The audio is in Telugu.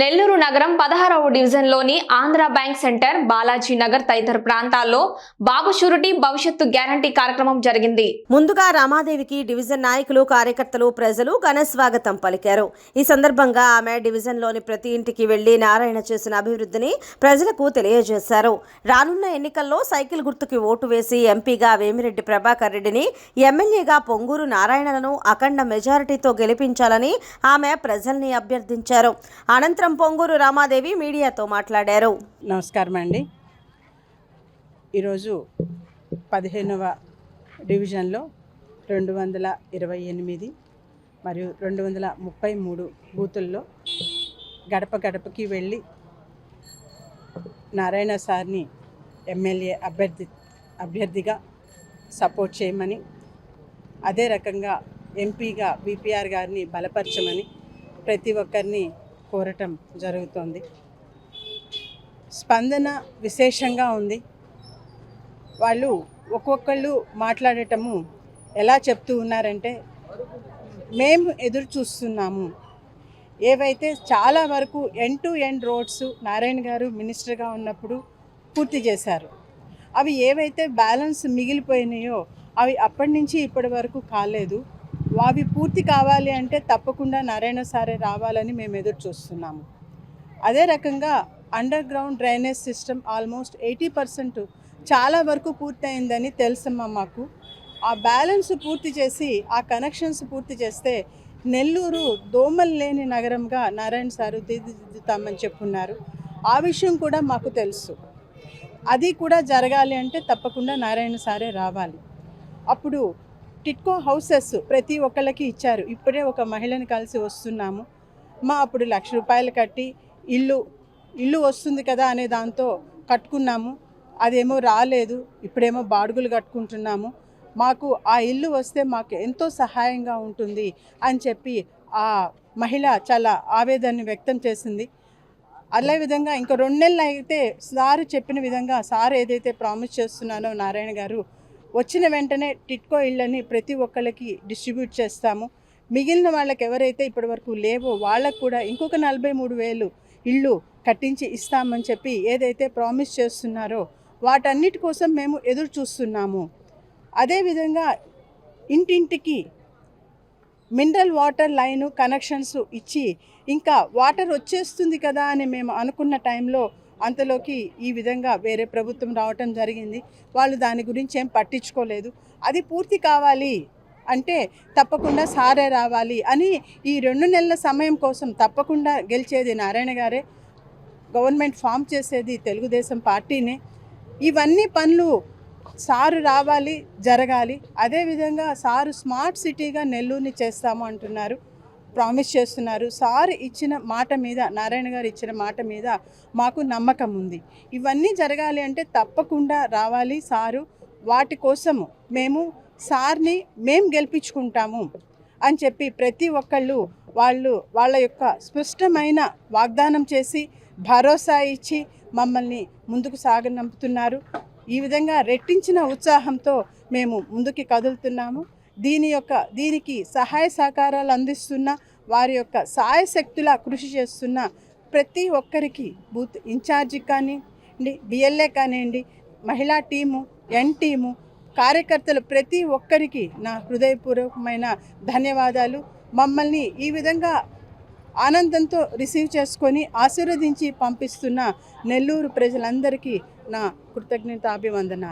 నెల్లూరు నగరం పదహారవ డివిజన్లోని ఆంధ్ర బ్యాంక్ సెంటర్ బాలాజీ నగర్ తదితర ప్రాంతాల్లో బాబు షూరిటీ భవిష్యత్తు గ్యారంటీ కార్యక్రమం జరిగింది. ముందుగా రామాదేవికి డివిజన్ నాయకులు కార్యకర్తలు ప్రజలు ఘన స్వాగతం పలికారు. ఈ సందర్భంగా ఆమె డివిజన్లోని ప్రతి ఇంటికి వెళ్ళి నారాయణ చేసిన అభివృద్ధిని ప్రజలకు తెలియజేశారు. రానున్న ఎన్నికల్లో సైకిల్ గుర్తుకి ఓటు వేసి ఎంపీగా వేమిరెడ్డి ప్రభాకర్ రెడ్డిని ఎమ్మెల్యేగా పొంగూరు నారాయణలను అఖండ మెజారిటీతో గెలిపించాలని ఆమె ప్రజల్ని అభ్యర్థించారు. అనంతరం పొంగూరు రామాదేవి మీడియాతో మాట్లాడారు. నమస్కారం అండి. ఈరోజు పదిహేనవ డివిజన్లో రెండు వందల ఇరవై ఎనిమిది మరియు రెండు వందల ముప్పై మూడు బూతుల్లో గడప గడపకి వెళ్ళి నారాయణ సార్ని ఎమ్మెల్యే అభ్యర్థి అభ్యర్థిగా సపోర్ట్ చేయమని అదే రకంగా ఎంపీగా బీపీఆర్ గారిని బలపరచమని ప్రతి ఒక్కరిని కోరటం జరుగుతోంది. స్పందన విశేషంగా ఉంది. వాళ్ళు ఒక్కొక్కళ్ళు మాట్లాడటము ఎలా చెప్తూ ఉన్నారంటే మేము ఎదురు చూస్తున్నాము. ఏవైతే చాలా వరకు end to end roads Narayana garu మినిస్టర్గా ఉన్నప్పుడు పూర్తి చేశారు. అవి ఏవైతే బ్యాలెన్స్ మిగిలిపోయినాయో అవి అప్పటి నుంచి ఇప్పటి వరకు కాలేదు. అవి పూర్తి కావాలి అంటే తప్పకుండా నారాయణ సారే రావాలని మేము ఎదురు చూస్తున్నాము. అదే రకంగా underground drainage system almost eighty percent చాలా వరకు పూర్తయిందని తెలుసమ్మా మాకు. ఆ బ్యాలెన్స్ పూర్తి చేసి ఆ కనెక్షన్స్ పూర్తి చేస్తే నెల్లూరు దోమలు లేని నగరంగా నారాయణ సారు తీర్చిదిద్దుతామని చెప్పున్నారు. ఆ విషయం కూడా మాకు తెలుసు. అది కూడా జరగాలి అంటే తప్పకుండా నారాయణ సారే రావాలి. అప్పుడు టిట్కో హౌసెస్ ప్రతి ఒక్కళ్ళకి ఇచ్చారు. ఇప్పుడే ఒక మహిళను కలిసి వస్తున్నాము. మా అప్పుడు లక్ష రూపాయలు కట్టి ఇల్లు ఇల్లు వస్తుంది కదా అనే దాంతో కట్టుకున్నాము. అదేమో రాలేదు. ఇప్పుడేమో బాడుగులు కట్టుకుంటున్నాము. మాకు ఆ ఇల్లు వస్తే మాకు ఎంతో సహాయంగా ఉంటుంది అని చెప్పి ఆ మహిళ చాలా ఆవేదనని వ్యక్తం చేసింది. అదే విధంగా ఇంకా రెండు నెలలు అయితే సార్ చెప్పిన విధంగా సార్ ఏదైతే ప్రామిస్ చేస్తున్నానో నారాయణ గారు వచ్చిన వెంటనే టిట్కో ఇళ్ళని ప్రతి ఒక్కరికి డిస్ట్రిబ్యూట్ చేస్తాము. మిగిలిన వాళ్ళకి ఎవరైతే ఇప్పటివరకు లేవో వాళ్ళకు కూడా ఇంకొక నలభై మూడు వేలు ఇళ్ళు కట్టించి ఇస్తామని చెప్పి ఏదైతే ప్రామిస్ చేస్తున్నారో వాటన్నిటి కోసం మేము ఎదురు చూస్తున్నాము. అదేవిధంగా ఇంటింటికి మినరల్ వాటర్ లైను కనెక్షన్స్ ఇచ్చి ఇంకా వాటర్ వచ్చేస్తుంది కదా అని మేము అనుకున్న టైంలో అంతలోకి ఈ విధంగా వేరే ప్రభుత్వం రావటం జరిగింది. వాళ్ళు దాని గురించి ఏం పట్టించుకోలేదు. అది పూర్తి కావాలి అంటే తప్పకుండా సారే రావాలి అని ఈ రెండు నెలల సమయం కోసం తప్పకుండా గెలిచేది నారాయణ గారే. గవర్నమెంట్ ఫామ్ చేసేది తెలుగుదేశం పార్టీనే. ఇవన్నీ పనులు సారు రావాలి జరగాలి. అదేవిధంగా సారు స్మార్ట్ సిటీగా నెల్లూరుని చేస్తాము అంటున్నారు. ప్రామిస్ చేస్తున్నారు. సార్ ఇచ్చిన మాట మీద నారాయణ గారు ఇచ్చిన మాట మీద మాకు నమ్మకం ఉంది. ఇవన్నీ జరగాలి అంటే తప్పకుండా రావాలి సారు. వాటి కోసము మేము సార్ని మేము గెలిపించుకుంటాము అని చెప్పి ప్రతి ఒక్కళ్ళు వాళ్ళు వాళ్ళ యొక్క స్పష్టమైన వాగ్దానం చేసి భరోసా ఇచ్చి మమ్మల్ని ముందుకు సాగనంపుతున్నారు. ఈ విధంగా రెట్టించిన ఉత్సాహంతో మేము ముందుకి కదులుతున్నాము. దీని యొక్క దీనికి సహాయ సహకారాలు అందిస్తున్న వారి యొక్క సాయశక్తుల కృషి చేస్తున్న ప్రతి ఒక్కరికి బూత్ ఇన్ఛార్జి కానివ్వండి బిఎల్ఏ కానివ్వండి మహిళా టీము ఎన్ టీము కార్యకర్తలు ప్రతి ఒక్కరికి నా హృదయపూర్వకమైన ధన్యవాదాలు. మమ్మల్ని ఈ విధంగా ఆనందంతో రిసీవ్ చేసుకొని ఆశీర్వదించి పంపిస్తున్న నెల్లూరు ప్రజలందరికీ నా కృతజ్ఞతాభివందన